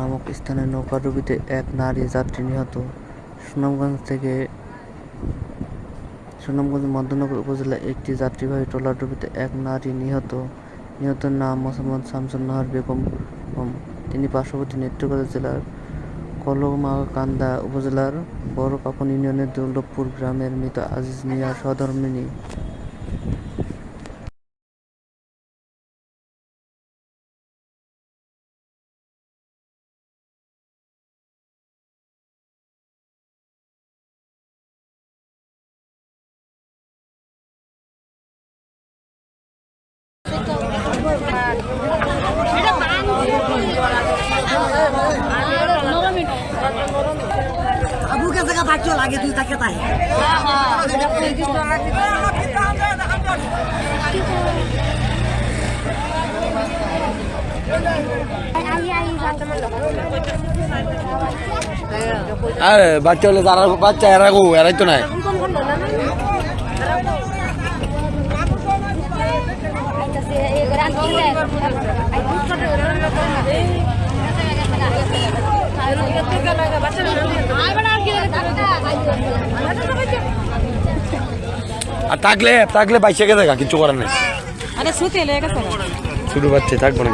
নামক স্থানে নৌকাডুবিতে এক নারী যাত্রী নিহত। সুনামগঞ্জ থেকে সুনামগঞ্জ মধ্যনগর উপজেলায় একটি যাত্রীবাহী ট্রলারডুবিতে এক নারী নিহত। নিহতের নাম মোহাম্মদ শামসুন নাহার বেগম তিনি পার্শ্ববর্তী নেত্রকোনা জেলার কলমাকান্দা উপজেলার বড় কাপন ইউনিয়নের দুর্লভপুর গ্রামের মৃত আজিজ মিয়া সহধর্মিনী আবুকে জায়গা থাকছো লাগে তুই তাকে তাই। আরে, বাচ্চা হলে তারা বাচ্চা এরা গো, এরাই তো নাই। আর থাকলে থাকলে বাইসে দেখা কিছু করার নেই। আরে শুতে লেগে গেছে ছোট বাচ্চা থাকব না